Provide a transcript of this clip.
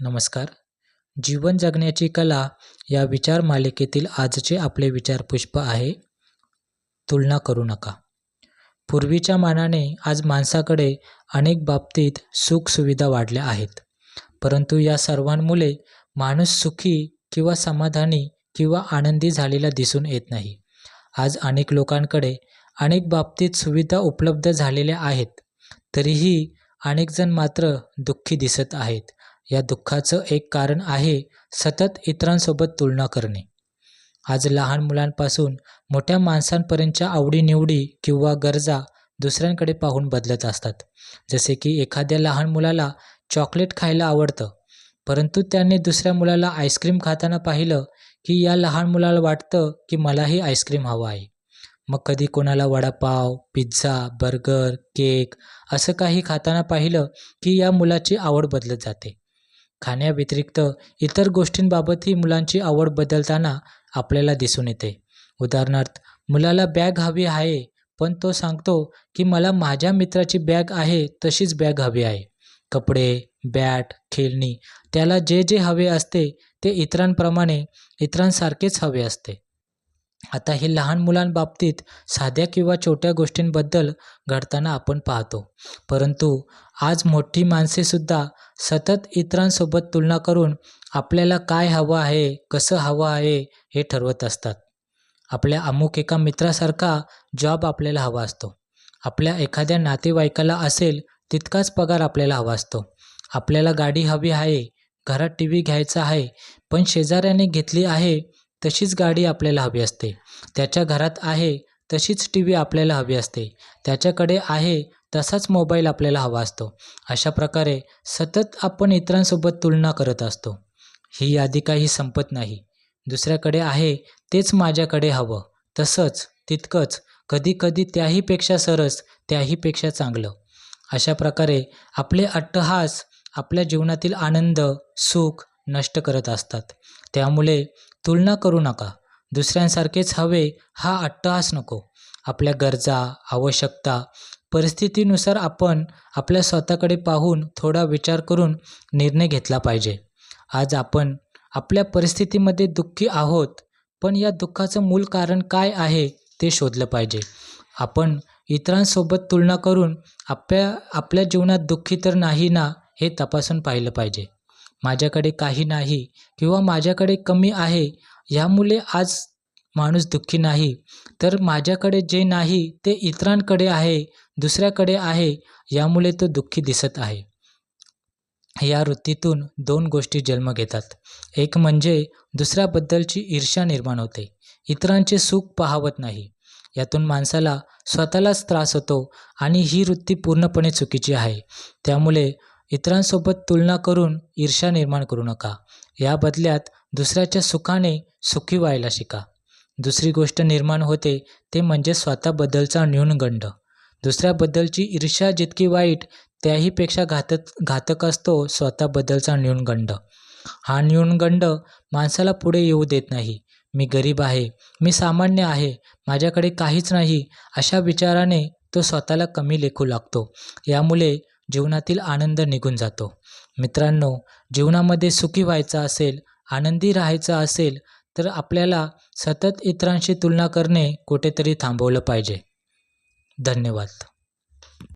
नमस्कार. जीवन जगण्याची कला या विचार मालिकेतील आजचे आपले विचारपुष्प आहे. तुलना करू नका. पूर्वीच्या मानाने आज माणसाकडे अनेक बाबतीत सुखसुविधा वाढल्या आहेत. परंतु या सर्वांमुळे माणूस सुखी किंवा समाधानी किंवा आनंदी झालेला दिसून येत नाही. आज अनेक लोकांकडे अनेक बाबतीत सुविधा उपलब्ध झालेल्या आहेत. तरीही अनेकजण मात्र दुःखी दिसत आहेत. या दुःखाचं एक कारण आहे सतत इतरांसोबत तुलना करणे. आज लहान मुलांपासून मोठ्या माणसांपर्यंतच्या आवडीनिवडी किंवा गरजा दुसऱ्यांकडे पाहून बदलत असतात. जसे की एखाद्या लहान मुलाला चॉकलेट खायला आवडतं परंतु त्याने दुसऱ्या मुलाला आईस्क्रीम खाताना पाहिलं की या लहान मुलाला वाटतं की मलाही आईस्क्रीम हवं आहे. मग कधी कोणाला वडापाव पिझ्झा बर्गर केक असं काही खाताना पाहिलं की या मुलाची आवड बदलत जाते. खाण्याव्यतिरिक्त इतर गोष्टींबाबतही मुलांची आवड बदलताना आपल्याला दिसून येते. उदाहरणार्थ मुलाला बॅग हवी आहे पण तो सांगतो की मला माझ्या मित्राची बॅग आहे तशीच बॅग हवी आहे. कपडे बॅट खेळणी त्याला जे जे हवे असते ते इतरांप्रमाणे इतरांसारखेच हवे असते. आता हे लहान मुलांबाबतीत साध्या किंवा छोट्या गोष्टींबद्दल घडताना आपण पाहतो. परंतु आज मोठी माणसेसुद्धा सतत इतरांसोबत तुलना करून आपल्याला काय हवं आहे कसं हवं आहे हे ठरवत असतात. आपल्या अमुक एका मित्रासारखा जॉब आपल्याला हवा असतो. आपल्या एखाद्या नातेवाईकाला असेल तितकाच पगार आपल्याला हवा असतो. आपल्याला गाडी हवी आहे घरात टी व्ही घ्यायचा आहे पण शेजाऱ्याने घेतली आहे तशीच गाडी आपल्याला हवी असते. त्याच्या घरात आहे तशीच टी व्ही आपल्याला हवी असते. त्याच्याकडे आहे तसाच मोबाईल आपल्याला हवा असतो. अशा प्रकारे सतत आपण इतरांसोबत तुलना करत असतो. ही यादी काही संपत नाही. दुसऱ्याकडे आहे तेच माझ्याकडे हवं. तसंच तितकंच. कधीकधी त्याहीपेक्षा सरस त्याहीपेक्षा चांगलं. अशा प्रकारे आपले अट्टहास आपल्या जीवनातील आनंद सुख नष्ट करत असतात. त्यामुळे तुलना करू नका. दुसऱ्यांसारखेच हवे हा अट्टहास नको. आपल्या गरजा आवश्यकता परिस्थितीनुसार आपण आपल्या स्वतःकडे पाहून थोडा विचार करून निर्णय घेतला पाहिजे. आज आपण आपल्या परिस्थितीमध्ये दुःखी आहोत पण या दुःखाचं मूळ कारण काय आहे ते शोधलं पाहिजे. आपण इतरांसोबत तुलना करून आपल्या आपल्या जीवनात दुःखी तर नाही ना हे तपासून पाहिलं पाहिजे. माझ्याकडे काही नाही किंवा माझ्याकडे कमी आहे यामुळे आज माणूस दुःखी नाही. तर माझ्याकडे जे नाही ते इतरांकडे आहे दुसऱ्याकडे आहे यामुळे तो दुःखी दिसत आहे. या वृत्तीतून दोन गोष्टी जन्म घेतात. एक म्हणजे दुसऱ्याबद्दलची ईर्ष्या निर्माण होते. इतरांचे सुख पाहवत नाही. यातून माणसाला स्वतःलाच त्रास होतो आणि ही वृत्ती पूर्णपणे चुकीची आहे. त्यामुळे इतरांसोबत तुलना करून ईर्ष्या निर्माण करू नका. या बदल्यात दुसऱ्याच्या सुखाने सुखी व्हायला शिका. दुसरी गोष्ट निर्माण होते ते म्हणजे स्वतःबद्दलचा न्यूनगंड. दुसऱ्याबद्दलची ईर्ष्या जितकी वाईट त्याहीपेक्षा घातक घातक असतो स्वतःबद्दलचा न्यूनगंड. हा न्यूनगंड माणसाला पुढे येऊ देत नाही. मी गरीब आहे मी सामान्य आहे माझ्याकडे काहीच नाही अशा विचाराने तो स्वतःला कमी लेखू लागतो. यामुळे जीवनातील आनंद निघून जातो. मित्रांनो जीवनामध्ये सुखी व्हायचं असेल आनंदी राहायचं असेल तर आपल्याला सतत इतरांशी तुलना करणे कुठेतरी थांबवलं पाहिजे. धन्यवाद.